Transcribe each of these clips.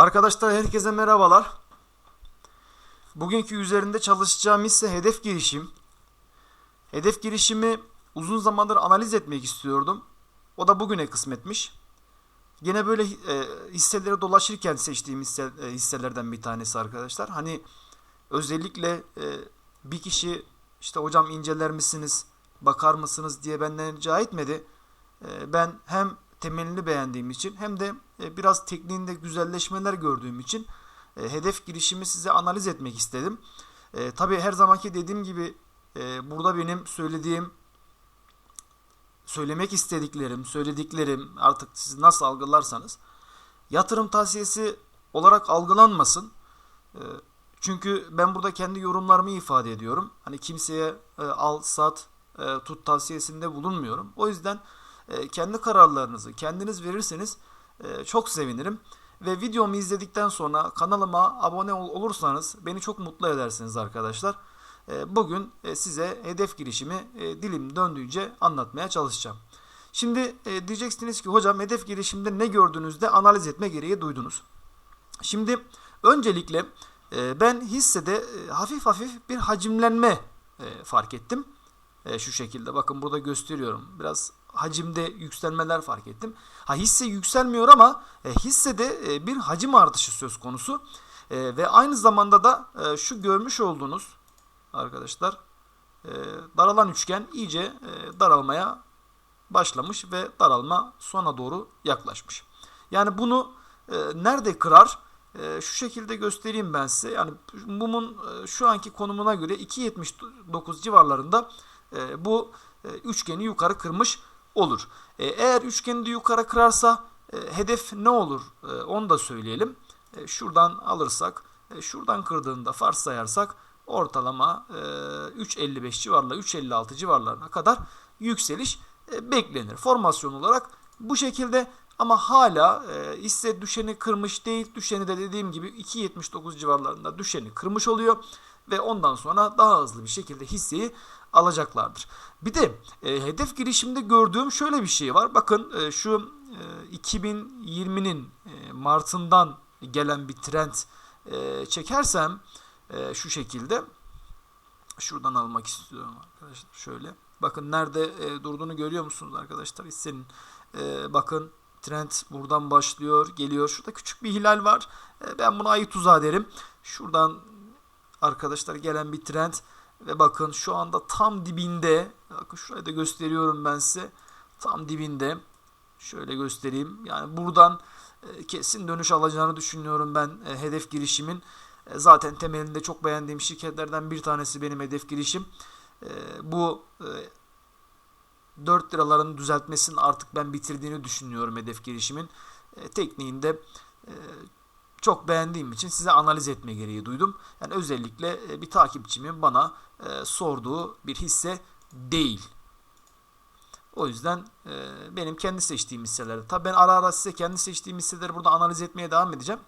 Arkadaşlar herkese merhabalar. Bugünkü üzerinde çalışacağım ise hedef girişim. Hedef girişimi uzun zamandır analiz etmek istiyordum. O da bugüne kısmetmiş. Gene böyle e, hisselere dolaşırken seçtiğim hisse, e, hisselerden bir tanesi arkadaşlar. Hani özellikle e, bir kişi işte hocam inceler misiniz, bakar mısınız diye benden rica etmedi. E, ben hem temelini beğendiğim için hem de e, biraz tekniğinde güzelleşmeler gördüğüm için e, hedef girişimi size analiz etmek istedim. E, Tabi her zamanki dediğim gibi e, burada benim söylediğim söylemek istediklerim, söylediklerim artık siz nasıl algılarsanız yatırım tavsiyesi olarak algılanmasın. E, Çünkü ben burada kendi yorumlarımı ifade ediyorum. Hani kimseye e, al, sat, e, tut tavsiyesinde bulunmuyorum. O yüzden e, kendi kararlarınızı kendiniz verirseniz e, çok sevinirim. Ve videomu izledikten sonra kanalıma abone ol- olursanız beni çok mutlu edersiniz arkadaşlar. E, Bugün size hedef girişimi dilim döndüğünce anlatmaya çalışacağım. Şimdi diyeceksiniz ki hocam hedef girişimde ne gördüğünüzde analiz etme gereği duydunuz. Şimdi öncelikle ben hissede hafif hafif bir hacimlenme fark ettim. Şu şekilde bakın burada gösteriyorum. Biraz hacimde yükselmeler fark ettim. Ha hisse yükselmiyor ama e, hissede e, bir hacim artışı söz konusu. E, ve aynı zamanda da e, şu görmüş olduğunuz arkadaşlar e, daralan üçgen iyice e, daralmaya başlamış ve daralma sona doğru yaklaşmış. Yani bunu e, nerede kırar? E, şu şekilde göstereyim ben size. Yani mumun e, şu anki konumuna göre 2.79 civarlarında e, bu e, üçgeni yukarı kırmış olur. E, eğer üçgeni de yukarı kırarsa e, hedef ne olur? E, onu da söyleyelim. E, şuradan alırsak, şuradan kırdığında farz sayarsak ortalama e, 3.55 civarla 3.56 civarlarına kadar yükseliş beklenir. Formasyon olarak bu şekilde ama hala e, hisse düşeni kırmış değil. Düşeni de dediğim gibi 2.79 civarlarında düşeni kırmış oluyor ve ondan sonra daha hızlı bir şekilde hisseyi alacaklardır. Bir de e, hedef girişimde gördüğüm şöyle bir şey var. Bakın e, şu e, 2020'nin e, Mart'ından gelen bir trend e, çekersem e, şu şekilde şuradan almak istiyorum arkadaşlar. Şöyle. Bakın nerede e, durduğunu görüyor musunuz arkadaşlar? Hissenin e, bakın trend buradan başlıyor, geliyor. Şurada küçük bir hilal var. E, ben buna ayı tuzağı derim. Şuradan arkadaşlar gelen bir trend ve bakın şu anda tam dibinde. Bakın şurayı da gösteriyorum ben size. Tam dibinde. Şöyle göstereyim. Yani buradan e, kesin dönüş alacağını düşünüyorum ben e, hedef girişimin. E, Zaten temelinde çok beğendiğim şirketlerden bir tanesi benim hedef girişim. Bu e, 4 liraların düzeltmesini artık ben bitirdiğini düşünüyorum hedef girişimin. Tekniğinde çok beğendiğim için size analiz etme gereği duydum. Yani özellikle e, bir takipçimin bana e, sorduğu bir hisse değil. O yüzden e, benim kendi seçtiğim hisseleri. Tabii ben ara ara size kendi seçtiğim hisseleri burada analiz etmeye devam edeceğim.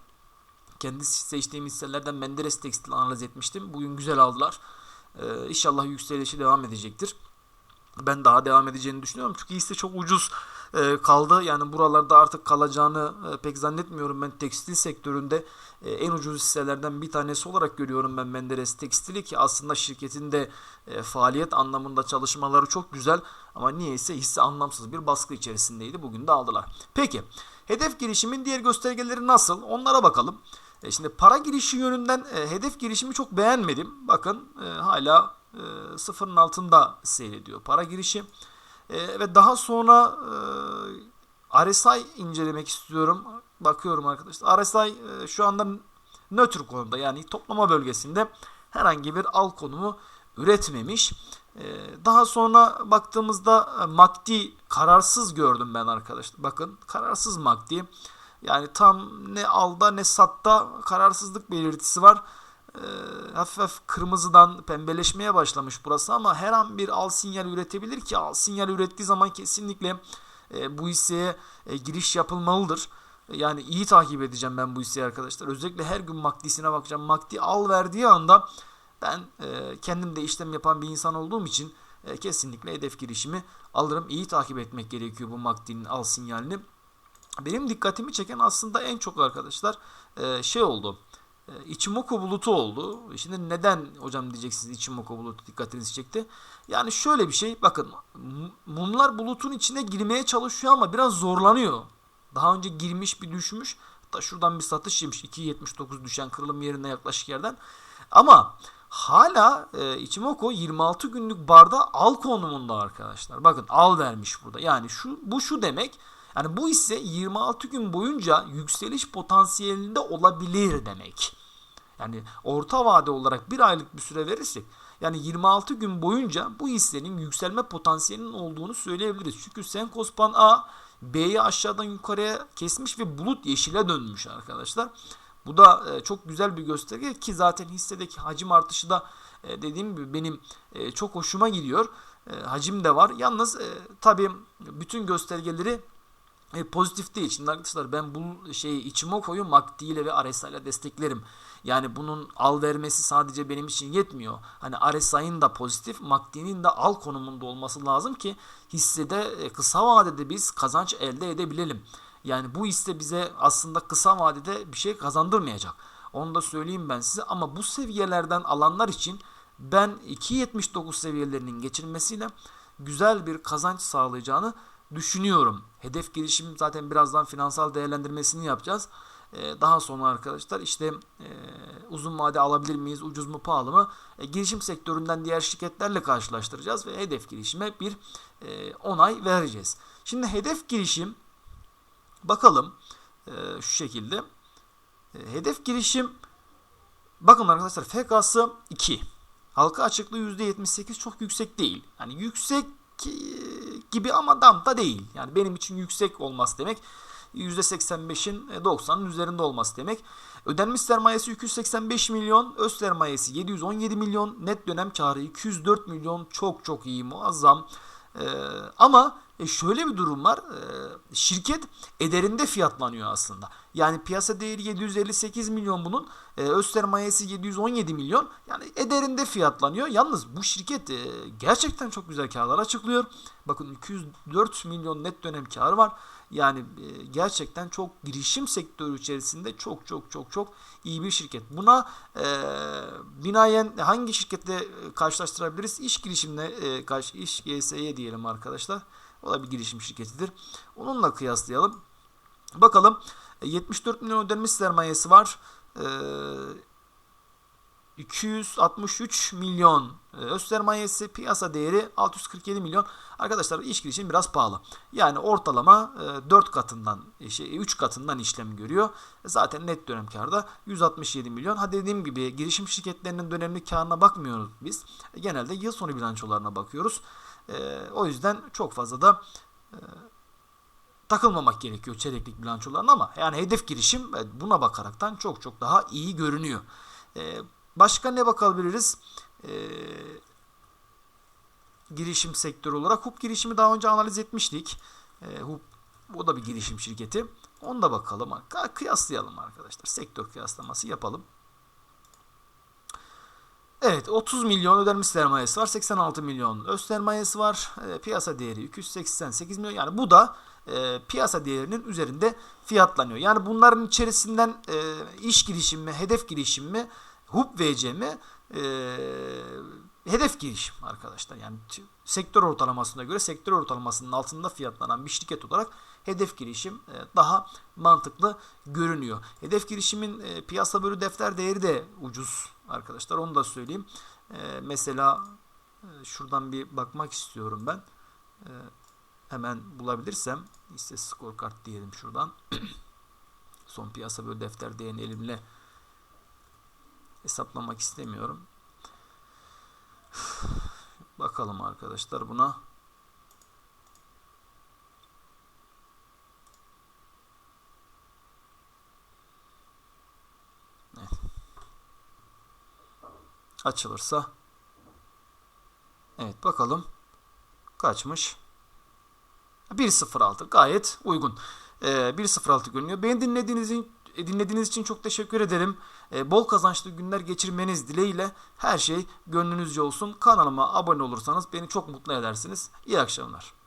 Kendi seçtiğim hisselerden Menderes Tekstil analiz etmiştim. Bugün güzel aldılar. E, inşallah yükselişi devam edecektir. Ben daha devam edeceğini düşünüyorum. Çünkü hisse çok ucuz e, kaldı. Yani buralarda artık kalacağını e, pek zannetmiyorum. Ben tekstil sektöründe e, en ucuz hisselerden bir tanesi olarak görüyorum ben Menderes Tekstil'i ki aslında şirketin de faaliyet anlamında çalışmaları çok güzel ama niyeyse hisse anlamsız bir baskı içerisindeydi. Bugün de aldılar. Peki hedef girişimin diğer göstergeleri nasıl? Onlara bakalım. Şimdi para girişi yönünden hedef girişimi çok beğenmedim. Bakın hala e, sıfırın altında seyrediyor para girişi. E, ve daha sonra e, RSI incelemek istiyorum. Bakıyorum arkadaşlar. RSI e, şu anda nötr konumda yani toplama bölgesinde herhangi bir al konumu üretmemiş. Daha sonra baktığımızda MACD kararsız gördüm ben arkadaşlar. Bakın kararsız MACD. Yani tam ne alda ne satta kararsızlık belirtisi var. E, hafif hafif kırmızıdan pembeleşmeye başlamış burası ama her an bir al sinyal üretebilir ki al sinyal ürettiği zaman kesinlikle e, bu hisseye e, giriş yapılmalıdır. Yani iyi takip edeceğim ben bu hisseyi arkadaşlar. Özellikle her gün MACD'sine bakacağım. MACD al verdiği anda ben e, kendim de işlem yapan bir insan olduğum için e, kesinlikle hedef girişimi alırım. İyi takip etmek gerekiyor bu MACD'nin al sinyalini. benim dikkatimi çeken aslında en çok arkadaşlar e, şey oldu. E, Ichimoku bulutu oldu. Şimdi neden hocam diyeceksiniz Ichimoku bulutu dikkatinizi çekti. Yani şöyle bir şey bakın mumlar bulutun içine girmeye çalışıyor ama biraz zorlanıyor. Daha önce girmiş bir düşmüş. Hatta şuradan bir satış yemiş. 2.79 düşen kırılım yerine yaklaşık yerden. Ama hala e, Ichimoku 26 günlük barda al konumunda arkadaşlar. Bakın al vermiş burada. Yani şu bu şu demek. Yani bu ise 26 gün boyunca yükseliş potansiyelinde olabilir demek. Yani orta vade olarak bir aylık bir süre verirsek yani 26 gün boyunca bu hissenin yükselme potansiyelinin olduğunu söyleyebiliriz. Çünkü Senkospan A B'yi aşağıdan yukarıya kesmiş ve bulut yeşile dönmüş arkadaşlar. Bu da e, çok güzel bir gösterge ki zaten hissedeki hacim artışı da e, dediğim gibi benim e, çok hoşuma gidiyor. Hacim de var. Yalnız tabii bütün göstergeleri e, pozitif değil. Şimdi arkadaşlar ben bu şeyi içime koyu MACD ile ve RSI ile desteklerim. Yani bunun al vermesi sadece benim için yetmiyor. Hani RSI'nin da pozitif, MACD'nin de al konumunda olması lazım ki hissede e, kısa vadede biz kazanç elde edebilelim. Yani bu hisse bize aslında kısa vadede bir şey kazandırmayacak. Onu da söyleyeyim ben size ama bu seviyelerden alanlar için ben 2.79 seviyelerinin geçilmesiyle güzel bir kazanç sağlayacağını düşünüyorum. Hedef girişim zaten birazdan finansal değerlendirmesini yapacağız. Ee, daha sonra arkadaşlar işte e, uzun vade alabilir miyiz, ucuz mu, pahalı mı? E, girişim sektöründen diğer şirketlerle karşılaştıracağız ve hedef girişime bir e, onay vereceğiz. Şimdi hedef girişim bakalım şu şekilde. Hedef girişim bakın arkadaşlar FK'sı 2. Halka açıklığı %78 çok yüksek değil. Yani yüksek gibi ama dam da değil. Yani benim için yüksek olması demek %85'in 90'ın e, üzerinde olması demek. Ödenmiş sermayesi 285 milyon, öz sermayesi 717 milyon, net dönem karı 204 milyon çok çok iyi muazzam. Ee, ama e şöyle bir durum var. E, şirket ederinde fiyatlanıyor aslında. Yani piyasa değeri 758 milyon bunun. E, öz sermayesi 717 milyon. Yani ederinde fiyatlanıyor. Yalnız bu şirket e, gerçekten çok güzel karlar açıklıyor. Bakın 204 milyon net dönem karı var. Yani e, gerçekten çok girişim sektörü içerisinde çok çok çok çok iyi bir şirket. Buna e, binaen hangi şirkette karşılaştırabiliriz? İş girişimle e, karşı iş GS'ye diyelim arkadaşlar. O da bir girişim şirketidir. Onunla kıyaslayalım. Bakalım 74 e, milyon ödenmiş sermayesi var. Ee, 263 milyon e, öz sermayesi piyasa değeri 647 milyon. Arkadaşlar iş girişim biraz pahalı. Yani ortalama 4 e, katından şey 3 katından işlem görüyor. Zaten net dönem karda 167 milyon. Ha dediğim gibi girişim şirketlerinin dönemli karına bakmıyoruz biz. Genelde yıl sonu bilançolarına bakıyoruz. E, o yüzden çok fazla da e, takılmamak gerekiyor çeyreklik bilançolarına ama yani hedef girişim e, buna bakaraktan çok çok daha iyi görünüyor. E, başka ne bakabiliriz? E, girişim sektörü olarak HUP girişimi daha önce analiz etmiştik. E, HUP o da bir girişim şirketi. Onu da bakalım. Kıyaslayalım arkadaşlar. Sektör kıyaslaması yapalım. Evet 30 milyon ödenmiş sermayesi var. 86 milyon öz sermayesi var. E, piyasa değeri 288 milyon. Yani bu da e, piyasa değerinin üzerinde fiyatlanıyor. Yani bunların içerisinden e, iş girişimi mi, hedef girişim mi, HUP VC mi, e, hedef girişim arkadaşlar. Yani sektör ortalamasına göre sektör ortalamasının altında fiyatlanan bir şirket olarak hedef girişim e, daha mantıklı görünüyor. Hedef girişimin e, piyasa bölü defter değeri de ucuz arkadaşlar. Onu da söyleyeyim. E, mesela şuradan bir bakmak istiyorum ben. Hemen bulabilirsem ise scorecard diyelim şuradan. Son piyasa bölü defter değerini elimle hesaplamak istemiyorum. Bakalım arkadaşlar buna. Açılırsa. Evet bakalım. Kaçmış? 1.06 gayet uygun. Ee, 1.06 görünüyor. Beni dinlediğiniz için dinlediğiniz için çok teşekkür ederim. Ee, bol kazançlı günler geçirmeniz dileğiyle her şey gönlünüzce olsun. Kanalıma abone olursanız beni çok mutlu edersiniz. İyi akşamlar.